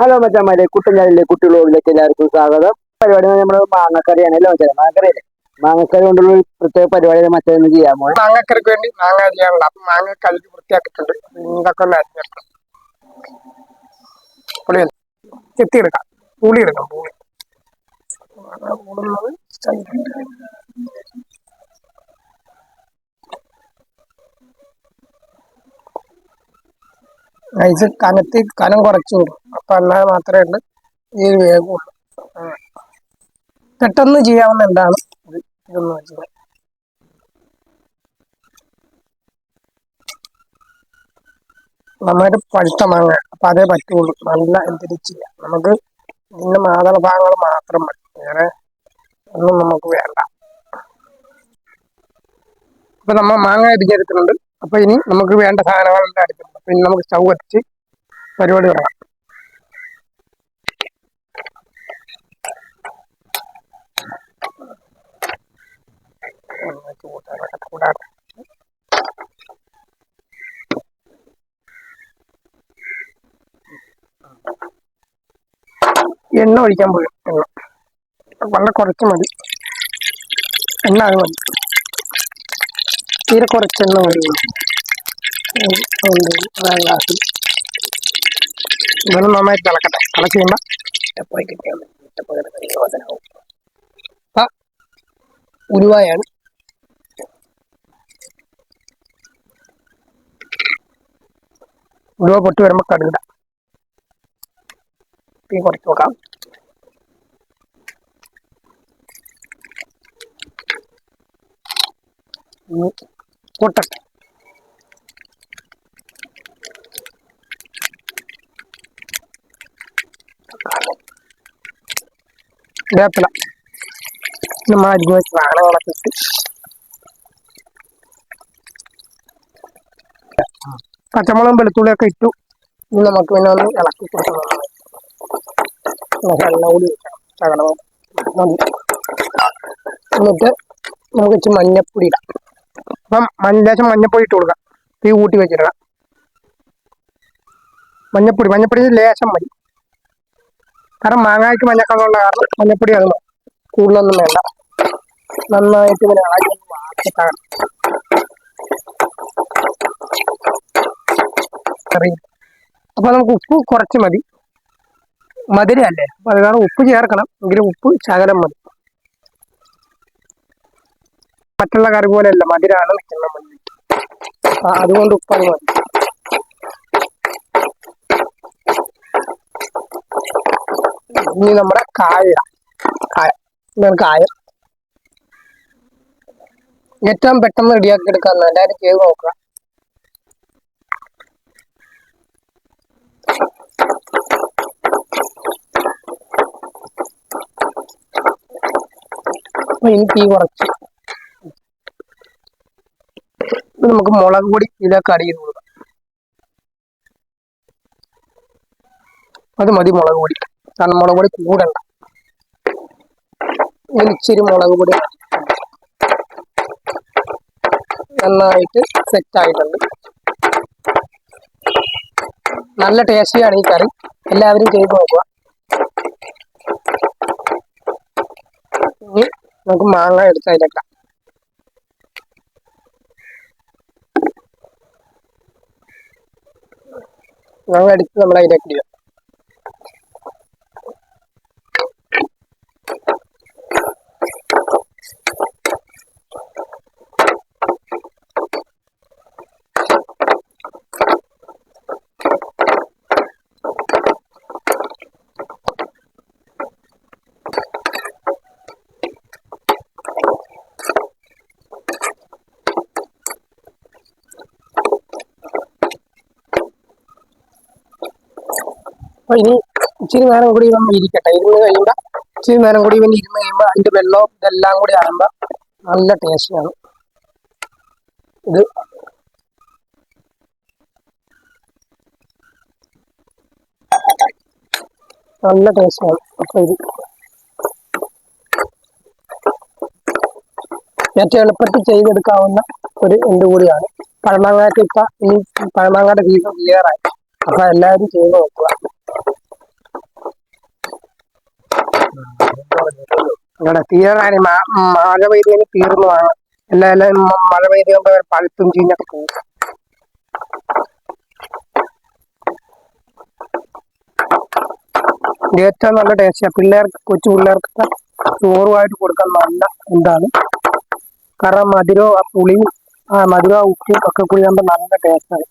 Hello മച്ചാമാരെ കുട്ടഞ്ഞാലിലെ കുട്ടികളോടിലേക്ക് എല്ലാവർക്കും സ്വാഗതം. പരിപാടി നമ്മുടെ മാങ്ങക്കറിയാണ് അല്ലേ മച്ചാ മാങ്ങക്കറി മാങ്ങക്കറി കൊണ്ടുള്ള പ്രത്യേക പരിപാടി ഇന്ന് ചെയ്യാൻ മാങ്ങക്കറിക്ക് വേണ്ടി മാങ്ങ അരിയാനുള്ള അപ്പൊ മാങ്ങ കഴുകി വൃത്തിയാക്കിയിട്ടുണ്ട്. ഇതൊക്കെ ഒന്ന് അരിഞ്ഞെടുക്കണം പുളി എടുക്കാം പുളി. ഐസ് കനത്തി കനം കുറച്ചു അപ്പൊ അല്ലാതെ മാത്രമേ ഉള്ളൂ. ഈ വേഗമുള്ളൂ. പെട്ടെന്ന് ചെയ്യാവുന്ന എന്താണ്? ഇത് ഇതൊന്നും വെച്ചത് നന്നായിട്ട് പഴുത്ത മാങ്ങ. അപ്പൊ അതേ പറ്റുള്ളൂ. നല്ല എന്തിരിച്ചില്ല. നമുക്ക് ഇതിന്റെ മാതളഭാഗങ്ങൾ മാത്രം മതി. വേറെ ഒന്നും നമുക്ക് വേണ്ട. അപ്പൊ നമ്മ മാങ്ങ അടിച്ചെടുത്തിട്ടുണ്ട് അപ്പൊ ഇനി നമുക്ക് വേണ്ട സാധനങ്ങൾ എടുത്തിട്ടുണ്ട് ഇനി നമുക്ക് സ്റ്റൗ കത്തിച്ച് പരിപാടി തുടങ്ങാം. എണ്ണ ഒഴിക്കാൻ പോയി. എണ്ണ. വളരെ കുറച്ച് മതി. എണ്ണ അത് മതി. തീരെ കുറച്ച് എണ്ണ മതി. ഗ്ലാസ്സിൽ ഇതൊന്ന് നന്നായിട്ട് തിളക്കട്ടെ. തിളച്ച് കഴിയുമ്പോൾ ഇട്ടപ്പോയി കിട്ടിയാൽ ഉരുവായാണ് ഉരുവ പൊട്ടി വരുമ്പോൾ കടുകിടാം. തീ കുറച്ച് നോക്കാം പൊട്ടട്ടെ. വേപ്പില. നമ്മൾ അരിഞ്ഞു വെച്ച് വാഴ ഇട്ട് പച്ചമുളകും വെളുത്തുള്ളിയൊക്കെ ഇട്ടു. ഇനി നമുക്ക് പിന്നെ ഒന്ന് ഇളക്കി കൊടുക്കണം. എണ്ണ കൂടി എന്നിട്ട് നമുക്ക് ഇച്ചിരി മഞ്ഞപ്പൊടി ഇടാം. അപ്പം മഞ്ഞ മഞ്ഞപ്പൊടി ഇട്ട് കൊടുക്കാം. തീ കൂട്ടി വെച്ചിടാം മഞ്ഞപ്പൊടി മഞ്ഞപ്പൊടി ലേശം മതി. കാരണം മാങ്ങായ്ക്ക് മഞ്ഞക്കളറുള്ള കാരണം മഞ്ഞപ്പൊടി അത് മതി. കൂടുതലൊന്നും വേണ്ട. നന്നായിട്ട് ഇങ്ങനെ ആദ്യം കറി. അപ്പൊ നമുക്ക് ഉപ്പ് കുറച്ച് മതി. മധുരമല്ലേ അപ്പൊ അത് കാരണം ഉപ്പ് ചേർക്കണം. എങ്കിലും ഉപ്പ് ശകലം മതി. മറ്റുള്ള കറി പോലെയല്ല മധുരമാണ് മതി അതുകൊണ്ട് ഉപ്പാണ് മതി. ഇനി നമ്മുടെ കായ. കായ. ഇതാണ് കായം. ഏറ്റവും പെട്ടെന്ന് റെഡിയാക്കി എടുക്കാൻ എല്ലാവരും ചെയ്ത് നോക്കുക. ഇനി തീ കുറച്ച്. നമുക്ക് മുളക് പൊടി ഇതിലേക്ക് അടി ചെയ്ത് കൊടുക്കാം. അത് മതി മുളക് പൊടി. കാരണം മുളക് പൊടി കൂടണ്ട. ഇച്ചിരി മുളക് പൊടി നന്നായിട്ട് സെറ്റ് ആയിട്ടുണ്ട്. നല്ല ടേസ്റ്റിയാണ് ഈ കറി. എല്ലാവരും ചെയ്ത് നോക്കുക. ഇനി നമുക്ക് മാങ്ങ എടുത്ത് അതിലേക്കാം മാങ്ങ എടുത്ത് നമ്മൾ അതിലേക്ക് ഇടുക. ഇനി ഇച്ചിരി നേരം കൂടി ഇവൻ ഇരിക്കട്ടെ. ഇരുന്ന് കഴിയുമ്പോൾ ഇച്ചിരി നേരം കൂടി ഇവൻ ഇരുന്ന് കഴിയുമ്പോൾ അതിന്റെ വെള്ളവും ഇതെല്ലാം കൂടി ആകുമ്പോൾ നല്ല ടേസ്റ്റാണ് ഇത് നല്ല ടേസ്റ്റാണ് അപ്പൊ ഇത് ഏറ്റവും എളുപ്പത്തിൽ ചെയ്തെടുക്കാവുന്ന ഒരു എന്ത് കൂടിയാണ്. പഴമാങ്ങാട്ട് ഈ പഴമാങ്ങയുടെ സീസൺ ക്ലിയറായി അപ്പൊ എല്ലാവരും ചെയ്ത് നോക്കുക. ഇവിടെ തീരാനാണ് മ- മഴ പെയ്തതിന് തീർന്നു മ- മഴ പെയ്ത് കൊണ്ട് പഴുത്തും ചീഞ്ഞൊക്കെ പോകും. ഏറ്റവും നല്ല ടേസ്റ്റാണ് പിള്ളേർക്ക് കൊച്ചു പിള്ളേർക്ക് ചോറുമായിട്ട് കൊടുക്കാൻ നല്ല എന്താണ് കാരണം മധുരവും ആ പുളിയും ആ മധുരവും ഉപ്പും ഒക്കെ കൂടി നല്ല ടേസ്റ്റാണ്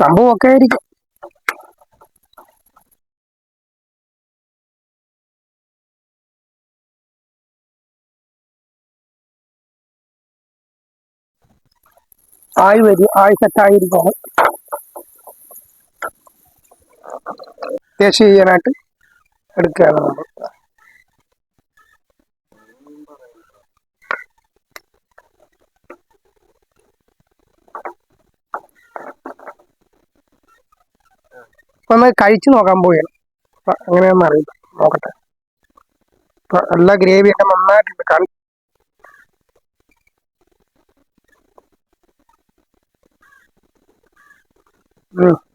സംഭവം ഒക്കെ ആയിരിക്കും. ആയി വരും ആയി സെറ്റായിരിക്കണം ടേസ്റ്റ് ചെയ്യാനായിട്ട് എടുക്കുകയാണ് നമ്മൾ. ഒന്ന് കഴിച്ചു നോക്കാൻ പോവുകയാണ്. അങ്ങനെയൊന്നും അറിയില്ല. നോക്കട്ടെ. നല്ല എല്ലാ ഗ്രേവിയൊക്കെ നന്നായിട്ടുണ്ട്. കാണി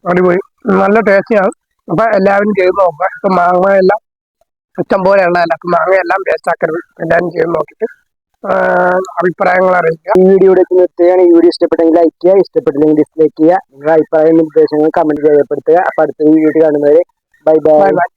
അടിപൊളി. നല്ല ടേസ്റ്റിയാണ് അപ്പൊ എല്ലാവരും ചെയ്ത് നോക്കുക. ഇപ്പൊ മാങ്ങ എല്ലാം ഇഷ്ടം പോലെ ഉള്ളതല്ല അപ്പൊ മാങ്ങ എല്ലാം വേസ്റ്റ് ആക്കരുത്. എല്ലാവരും ചെയ്ത് നോക്കിയിട്ട് അഭിപ്രായങ്ങൾ അറിയിക്കുക. ഈ വീഡിയോ ഇവിടെ നിർത്തുകയാണ്. ഈ വീഡിയോ ഇഷ്ടപ്പെട്ടെങ്കിൽ ലൈക്ക് ചെയ്യുക. ഇഷ്ടപ്പെട്ടില്ലെങ്കിൽ ഡിസ്ലൈക്ക് ചെയ്യുക. നിങ്ങളുടെ അഭിപ്രായം നിർദ്ദേശങ്ങൾ കമന്റ് രേഖപ്പെടുത്തുക. അപ്പൊ അടുത്ത വീഡിയോ കാണുന്നവരെ ബൈ ബൈ ബൈ